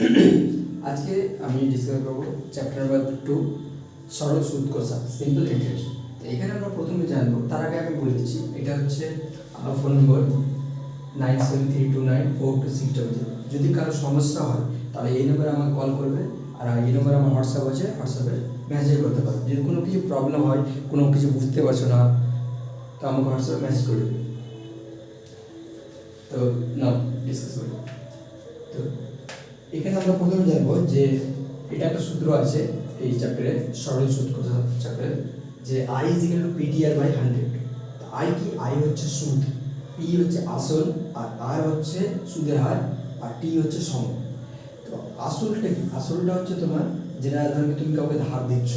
আজকে আমি ডিসকাস করব চ্যাপ্টার নাম্বার টু সরল সুদ কষা সিম্পল ইন্টারেস্ট তো এখানে আমরা প্রথমে জানব, তার আগে আমি বলে দিচ্ছি, এটা হচ্ছে আমার phone number nine seven three two nine four two six double zero যদি কারও সমস্যা হয়, তাহলে এই নম্বরে আমাকে কল করবে, আর এই নম্বরে আমার হোয়াটসঅ্যাপ আছে হোয়াটসঅ্যাপে মেসেজ করতে পারো। যদি কোনো কিছু প্রবলেম হয়, কোনো কিছু বুঝতে পারছ না, তো আমাকে হোয়াটসঅ্যাপে মেসেজ করে তো না ডিসকাস করি। তো এখানে আমরা প্রথমে জানব যে এটা একটা সূত্র আছে এই চ্যাপ্টারে সরল সূত্র চ্যাপ্টারে যে I is equal to PTR by hundred I কি? আই হচ্ছে সুদ পি হচ্ছে আসল আর আর হচ্ছে সুদের হার আর টি হচ্ছে সময় তো আসলটা কি? আসলটা হচ্ছে তোমার যেটা ধরো তুমি কাউকে ধার দিচ্ছ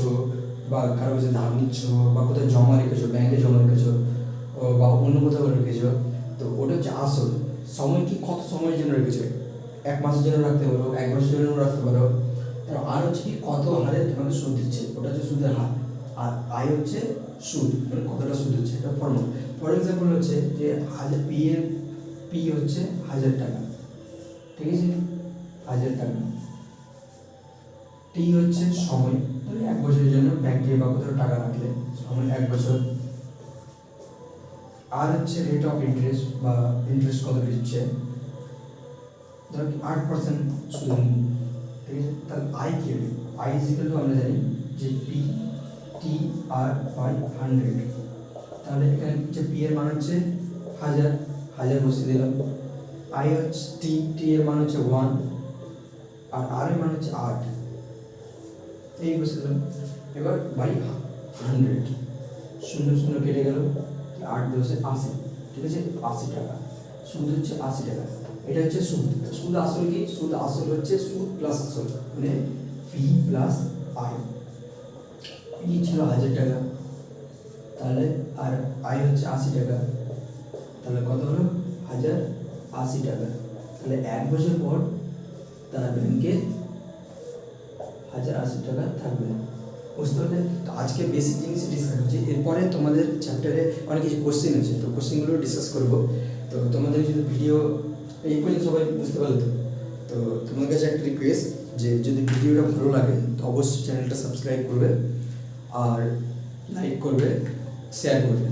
বা কারও কাছে ধার নিচ্ছ বা কোথাও জমা রেখেছো ব্যাংকে জমা রেখেছো বা অন্য কোথাও রেখেছো, তো ওটা হচ্ছে আসল। সময় কি? কত সময়ের জন্য রেখেছো? এক মাসের জন্য রাখতে পারো, এক বছরের জন্য রাখতে পারো। আর হচ্ছে কি, কত হারে তোমাকে সুদ দিচ্ছে? ওটা হচ্ছে সুদের হার। আর আয় হচ্ছে সুদ মানে কতটা সুদ হচ্ছে? এটা ফর্মুলা ফর এক্সাম্পল হচ্ছে যে হাজার পি এর পি হচ্ছে হাজার টাকা। ঠিক আছে? হাজার টাকা। টি হচ্ছে সময়। ধরো এক বছরের জন্য ব্যাংকে বা কোথাও টাকা রাখলে সময় এক বছর। আর হচ্ছে রেট অফ ইন্টারেস্ট বা ইন্টারেস্ট কত দিচ্ছে? ধরো কি আট পার্সেন্ট সুদ ঠিক আছে তাহলে আই কি হবে আই ইজিক্যাল টু আমরা জানি যে P T R by hundred তাহলে এখানে হচ্ছে পি এর মান হচ্ছে হাজার হাজার বসিয়ে দিলাম আই হচ্ছে টি টি এর মান হচ্ছে ওয়ান আর আর এর মান হচ্ছে আট এই বসে দিলাম এবার বাই হান্ড্রেড শূন্য শূন্য কেটে গেল আট দশে আশি ঠিক আছে আশি টাকা সুদ হচ্ছে আশি টাকা এটা হচ্ছে সুদ। সুদ আসল কি? সুদ আসল হচ্ছে সুদ প্লাস আসল মানে পি প্লাস আই পি ছিল হাজার টাকা। তাহলে আর আই হচ্ছে আশি টাকা। তাহলে কত হলো? হাজার আশি টাকা। তাহলে এক বছর পর তার ব্যাংকে হাজার আশি টাকা থাকবে। বুঝতে পারলে? তো আজকে বেসিক জিনিস ডিসকাস হচ্ছে। এরপরে তোমাদের চ্যাপ্টারে অনেক কিছু কোশ্চেন আছে। তো কোশ্চেনগুলো ডিসকাস করব। তো তোমাদের যদি ভিডিও এই পর্যন্ত সবাই বুঝতে পারলে তো। তোমার কাছে একটা রিকোয়েস্ট যে যদি ভিডিওটা ভালো লাগে, তো অবশ্যই চ্যানেলটা সাবস্ক্রাইব করবে আর লাইক করবে শেয়ার করবে।